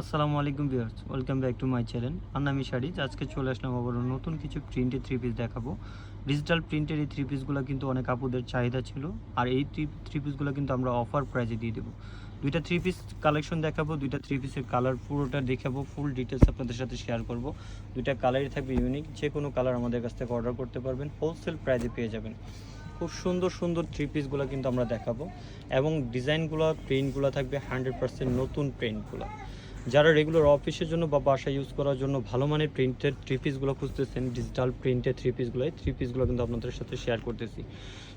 আসসালামু আলাইকুম viewers, welcome back to my channel. Annami saris আজকে চলে আসলাম আবার নতুন কিছু প্রিন্টের থ্রি পিস দেখাবো। ডিজিটাল প্রিন্টের এই থ্রি পিসগুলো কিন্তু অনেক আপুদের চাহিদা ছিল, আর এই থ্রি থ্রি পিসগুলো কিন্তু আমরা অফার প্রাইজে দিয়ে দেবো। দুইটা থ্রি পিস কালেকশন দেখাবো, দুইটা থ্রি পিসের কালার পুরোটা দেখাবো ফুল ডিটেলস আপনাদের সাথে শেয়ার করব। দুইটা কালারই থাকবে ইউনিক যে কোনো কালার আমাদের কাছ থেকে অর্ডার করতে পারবেন হোলসেল প্রাইজে পেয়ে যাবেন। খুব সুন্দর সুন্দর থ্রি পিসগুলো কিন্তু আমরা দেখাবো, এবং ডিজাইনগুলো প্রিন্টগুলো থাকবে হান্ড্রেড পার্সেন্ট নতুন প্রিন্টগুলো যারা রেগুলার অফিসের জন্য বা বাসায় ইউজ করার জন্য ভালো মানের প্রিন্টের থ্রি পিসগুলো খুঁজতেছেন ডিজিটাল প্রিন্টের থ্রি পিসগুলো এই থ্রি পিসগুলো কিন্তু আপনাদের সাথে শেয়ার করতেছি।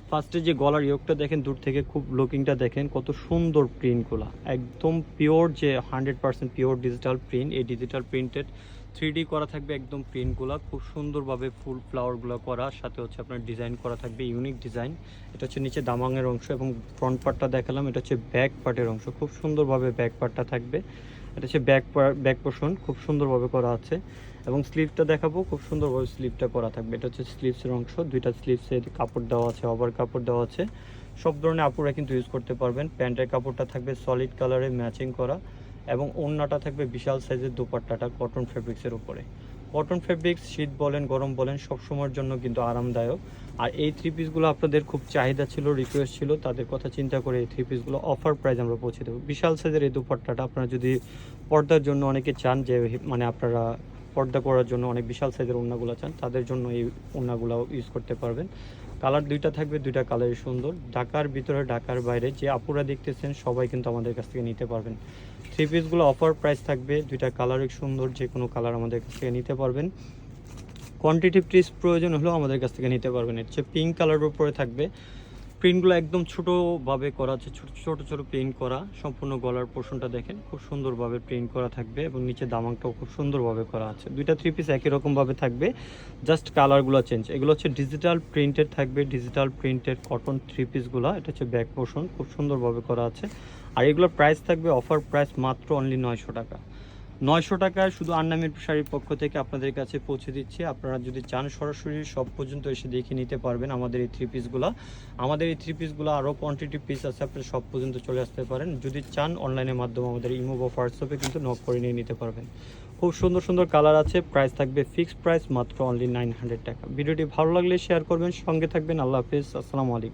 ফার্স্টে যে গলার ইয়োগটা দেখেন, দূর থেকে খুব লুকিংটা দেখেন, কত সুন্দর প্রিন্টগুলো একদম পিওর যে hundred percent pure digital print এই ডিজিটাল প্রিন্টেড থ্রি করা থাকবে একদম প্রিন্টগুলো খুব সুন্দরভাবে ফুল ফ্লাওয়ারগুলো করা, সাথে হচ্ছে আপনার ডিজাইন করা থাকবে ইউনিক ডিজাইন এটা হচ্ছে নিচে দামাংয়ের অংশ এবং ফ্রন্ট পার্টটা দেখালাম, এটা হচ্ছে ব্যাক পার্টের অংশ। খুব সুন্দরভাবে ব্যাক পার্টটা থাকবে। এটা হচ্ছে ব্যাক ব্যাক পোর্শন খুব সুন্দরভাবে করা আছে। এবং স্লিভটা দেখাবো, খুব সুন্দরভাবে স্লিভটা করা থাকবে। এটা হচ্ছে স্লিভসের অংশ, দুইটা স্লিভসে কাপড় দেওয়া আছে ওভার কাপড় দেওয়া আছে। সব ধরনের আপুরা কিন্তু ইউজ করতে পারবেন। প্যান্টের কাপড়টা থাকবে সলিড কালারে ম্যাচিং করা এবং ওড়নাটা থাকবে বিশাল সাইজের দুপাট্টাটা কটন ফেব্রিক্সের উপরে। কটন ফেব্রিক্স শীত বলেন, গরম বলেন, সব সময়ের জন্য কিন্তু আরামদায়ক। আর এই থ্রি পিসগুলো আপনাদের খুব চাহিদা ছিল রিকোয়েস্ট ছিল, তাদের কথা চিন্তা করে এই থ্রি পিসগুলো অফার প্রাইস আমরা পৌঁছে দেবো। বিশাল সাইজের এই দুপাট্টাটা আপনারা যদি পর্দার জন্য অনেকে চান যে মানে আপনারা পর্দা করার জন্য অনেক বিশাল সাইজের ওড়নাগুলো চান, তাদের জন্য এই ওড়নাগুলো ইউজ করতে পারবেন। কালার দুইটা থাকবে, দুইটা কালারই সুন্দর। ঢাকার ভিতরে, ঢাকার বাইরে, যে আপুরা দেখতেছেন, সবাই কিন্তু আমাদের কাছ থেকে নিতে পারবেন। থ্রি পিসগুলো অফার প্রাইস থাকবে, দুইটা কালারই সুন্দর, যে কোনো কালার আমাদের কাছ থেকে নিতে পারবেন। কোয়ান্টিটি পিস প্রয়োজন হলেও আমাদের কাছ থেকে নিতে পারবেন। হচ্ছে পিঙ্ক কালারের উপরে থাকবে। প্রিন্টগুলো একদম ছোটোভাবে করা আছে, ছোট ছোট ছোট প্রিন্ট করা। সম্পূর্ণ গলার পোর্শনটা দেখেন, খুব সুন্দরভাবে প্রিন্ট করা থাকবে এবং নিচে দামাংটাও খুব সুন্দরভাবে করা আছে। দুইটা থ্রি পিস একই রকমভাবে থাকবে জাস্ট কালারগুলো চেঞ্জ এগুলো হচ্ছে ডিজিটাল প্রিন্টের থাকবে ডিজিটাল প্রিন্টের কটন থ্রি পিসগুলো এটা হচ্ছে ব্যাক পোর্শন খুব সুন্দরভাবে করা আছে। আর এগুলোর প্রাইস থাকবে অফার প্রাইস মাত্র অনলি নয়শো টাকা। নয়শো টাকায় শুধু আন্নামির শাড়ির পক্ষ থেকে আপনাদের কাছে পৌঁছে দিচ্ছি। আপনারা যদি চান সরাসরি সব পর্যন্ত এসে দেখে নিতে পারবেন আমাদের এই থ্রি পিসগুলো আমাদের এই থ্রি পিসগুলো আরও কোয়ান্টিটি পিস আছে, আপনারা সব পর্যন্ত চলে আসতে পারেন। যদি চান অনলাইনের মাধ্যমে আমাদের ইমো বা হোয়াটসঅ্যাপে কিন্তু নক করে নিয়ে নিতে পারবেন। খুব সুন্দর সুন্দর কালার আছে প্রাইস থাকবে ফিক্সড প্রাইস মাত্র অনলি নাইন হান্ড্রেড টাকা। ভিডিওটি ভালো লাগলে শেয়ার করবেন, সঙ্গে থাকবেন। আল্লাহ হাফিজ, আসসালামু আলাইকুম।